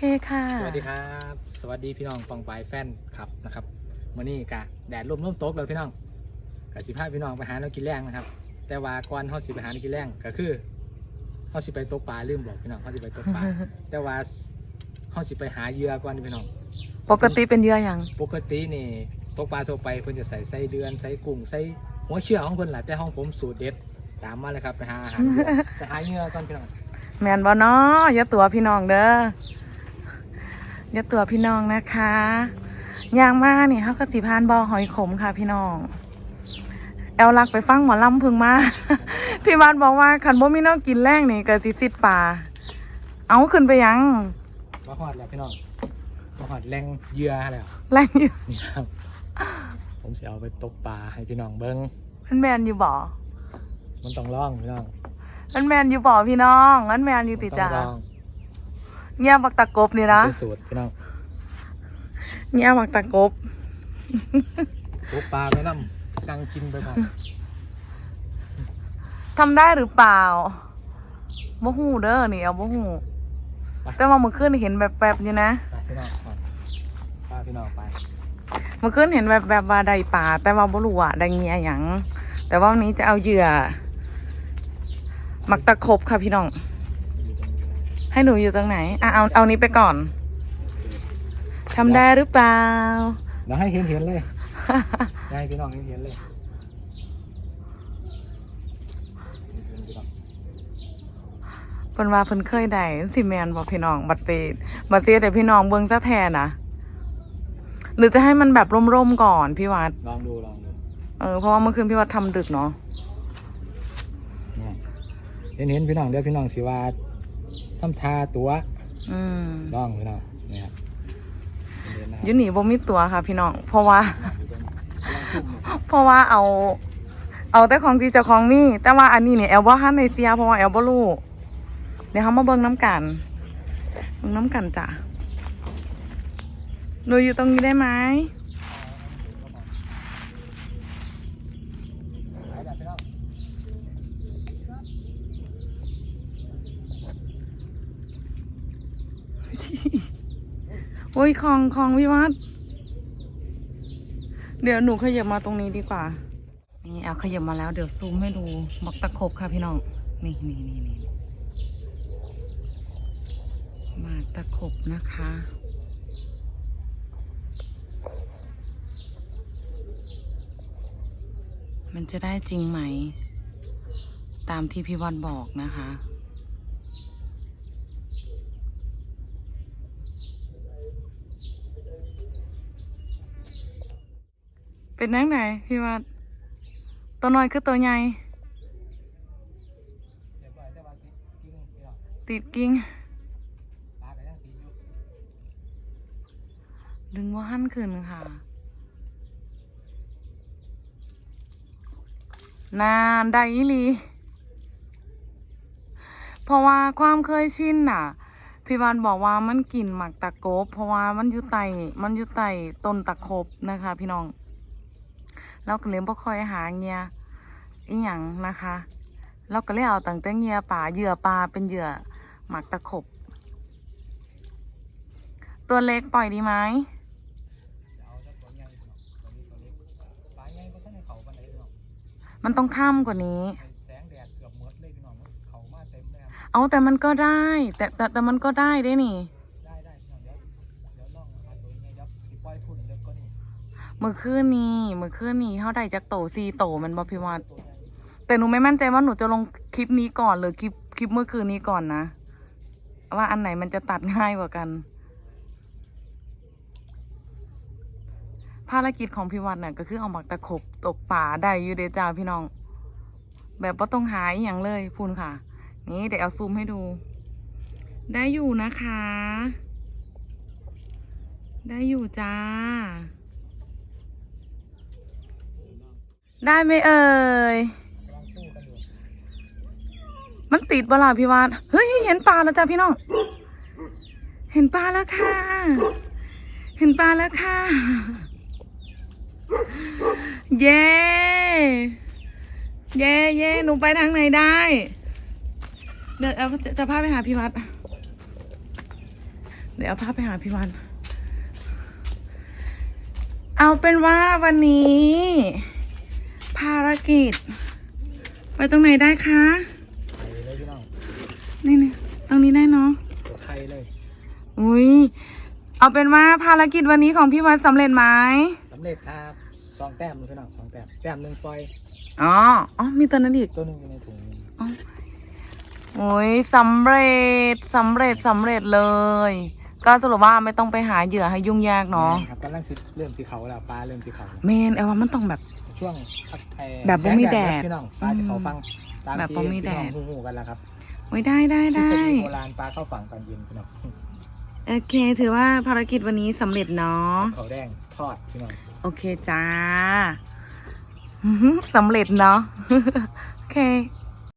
เคค่ะ สวัสดีครับ สวัสดีพี่น้องฟองปลายแฟนครับนะครับมื่อนี้กะแดดร่มร่มตกเลยพี่น้องกะสิพาพี่น้องไปหาแนวกินแรงนะครับ แต่ว่าก่อนเขาสิไปหาแนวกินแรงก็คือเขาสิไปตกปลาลืมบอกพี่น้องเขาสิไปตกปลา แต่ว่าเขาสิไปหาเหยื่อก่อนพี่น้อง ปกติเป็นเหยื่ออย่างปกตินี่ตกปลาทั่วไปเพิ่นจะใส่ไส้เดือนไส้กุ้งไส้หัวเชื่อของเพิ่นแหละแต่ห้องผมสูตรเด็ดตามมาเลยครับไปหาอาหารเหยื่อไปหาเหยื่อก่อนพี่น้องแมนบอนาะอย่าตัวพี่น้องเด้อ อย่าตัวพี่น้องนะคะย่างมานี่เขาก็สิพานบอหอยขมค่ะพี่น้อง แอลลักไปฟังหมอลำพึงมา พี่บ้านบอกว่าขันบ่มีแนวกินแรงนี่เกิดสิสิทธิ์ป่า เอาขึ้นไปยังมาหอดแล้วพี่น้องมาหอดแรงเหยื่อแล้วแรงอยู่นี่ครับผมจะเอาไปตกปลาให้พี่น้องเบิ้งมันแมนอยู่บ่มันต้องลองพี่น้องมันแมนอยู่บ่พี่น้องมันแมนอยู่ติมันจ้าต้องลอง เงียบบักตะกบนี่นะเป็นสูตรพี่น้องเงียบบักตะกบตกปลาไปน้ำนั่งกินไปพร้อมทำได้หรือเปล่าบ่หูเด้อนี่เอาบ่หูแต่ว่าเมื่อคืนเห็นแบบแบบๆอยู่นะไปพี่น้องก่อนพาพี่น้องไปเมื่อคืนเห็นแบบแบบว่าได้ป่า แต่ว่าบ่รู้ว่าได้เงียหยังแต่ว่าวันนี้จะเอาเหยื่อหมักตะครบค่ะพี่น้อง ให้หนูอยู่ตรงไหน อะเอาเอานี้ไปก่อนทำได้หรือเปล่าเดี๋ยวให้เห็นเห็นๆเลยอยากให้พี่น้องเห็นเห็นๆเลยนี่เป็นพี่น้องเพิ่นว่าเพิ่นเคยได้สิแมนบอกพี่น้อง บัดเตดบัดเตดแต่พี่น้องเบิ่งซะแทนนะหรือจะให้มันแบบร่มๆก่อนพี่วัดลองดูลองดูเออเพราะว่าเมื่อคืนพี่วัดทำดึกเนาะเนี่ยเห็นเห็นๆพี่น้องเดี๋ยวพี่น้องสิว่า ทำทาตัวอืมลองพี่น้องเนี่ยครับเห็นๆนะครับอยูนี่บ่มีตัวค่ะ พี่น้อง เพราะว่าลองซุ่มดูเพราะว่าเอา เอาแต่ของที่เจ้าของมี แต่ว่าอันนี้เนี่ยแอลว่าฮันในเซียเพราะว่าแอลบ่รู้เดี๋ยวเขามาเบิ่งน้ำกันเบิ่งน้ำกันจ้ะหนูอยู่ตรงนี้ได้ไหม ไปแบบพี่น้อง โอ้ยคลองคลองวิวัฒเดี๋ยวหนูขยับมาตรงนี้ดีกว่า นี่แอลขยับมาแล้วเดี๋ยวซูมให้ดูบักตะคบค่ะพี่น้อง นี่นี่นี่นี่มากตะคบนะคะ มันจะได้จริงไหม ตามที่พี่วันบอกนะคะ เป็นนังไหนพี่วัดตัวน้อยคือตัวใหญ่ติดกิ้งพี่น้องติดกิ่งปลาก็ยังติดอยู่ดึงว่าหั่นขึ้นค่ะ นานได้อีลี เพราะว่าความเคยชินน่ะ พี่วันบอกว่ามันกลิ่นหมักตะโกบเพราะว่ามันอยู่ไตมันอยู่ไตต้นตะครบนะคะ พี่น้อง เราก็เลยบ่ค่อยหาเงียอีหยังนะคะเราก็เลยเอาตั้งแต่เงียป่าเหยื่อปลาเป็นเหยื่อหมักตะขบ ตัวเล็กปล่อยดีไหมจะเอาแต่ตัวใหญ่พี่น้องตัวนี้ตัวเล็กปลาใหญ่ก็ท่านในเขาปันไดพี่น้องมันต้องข้ามกว่านี้ให้แสงแดดเกือบหมดเลยพี่น้องมันเขามาเต็มเลยครับเอาแต่มันก็ได้ แต่แต่แต่มันก็ได้ได้นี่ มื่อคืนนี้เมื่อคืนนี้เท่าใดจากโตซีโตมันบอพิวัตแต่หนูไม่มั่นใจว่าหนูจะลงคลิปนี้ก่อนหรือคลิปคลิปเมื่อคืนนี้ก่อนนะ ว่าอันไหนมันจะตัดง่ายกว่ากัน ภารกิจของพี่วัดน่ะก็คือเอาหมักตะขบตกป่าได้อยู่เดจ้าพี่น้อง แบบว่าต้องหายอย่างเลยพูนค่ะ นี่เดี๋ยวเอาซูมให้ดู ได้อยู่นะคะ ได้อยู่จ้า ได้ไหมเอ่ย มันติดเวลาพี่วาดเฮ้ย เห็นปลาแล้วจ้าพี่น้อง เห็นปลาแล้วค่ะ เห็นปลาแล้วค่ะ เย้เย้เย้หนูไปทางไหนได้ เดี๋ยวเอาจะพาไปหาพี่วัด เดี๋ยวเอาภาไปหาพี่วันเอาเป็นว่าวันนี้ ภารกิจ ไปตรงไหนได้คะ ไปเลยพี่น้องนี่นี่ตรงนี้ได้เนาะตัวไข่เลยอุ้ยเอาเป็นว่าภารกิจวันนี้ของพี่วันสำเร็จไหมสำเร็จครับสองแต้มเลยพี่น้องสองแต้มแต้มหนึ่งปล่อยอ๋ออ๋อมีตัวนั้นอีกตัวหนึ่งอยู่ในถุงนี้โอ้ยสำเร็จสำเร็จสำเร็จเลย ก็สรุปว่าไม่ต้องไปหาเหยื่อให้ยุ่งยากเนาะครับกำลังสิเริ่มสีเขาแล้วปลาเริ่มสีเขาแล้วเมนเอว่ามันต้องแบบ ช่วงพักไอ้แบบบ่มีแดดสงพี่น้องปลาจะเขาฟังตามแบบที่บ่มีพี่แดน้องดหูๆกันแล้วครับโอ้ยได้ได้ที่ได้เสร็จโบราณปลาเข้าฝั่งตอนเย็นพี่น้องโอเค ถือว่าภารกิจวันนี้สำเร็จเนาะ เขาแดงทอดพี่น้อง โอเคจ้าอื้อหือสำเร็จเนาะ โอเค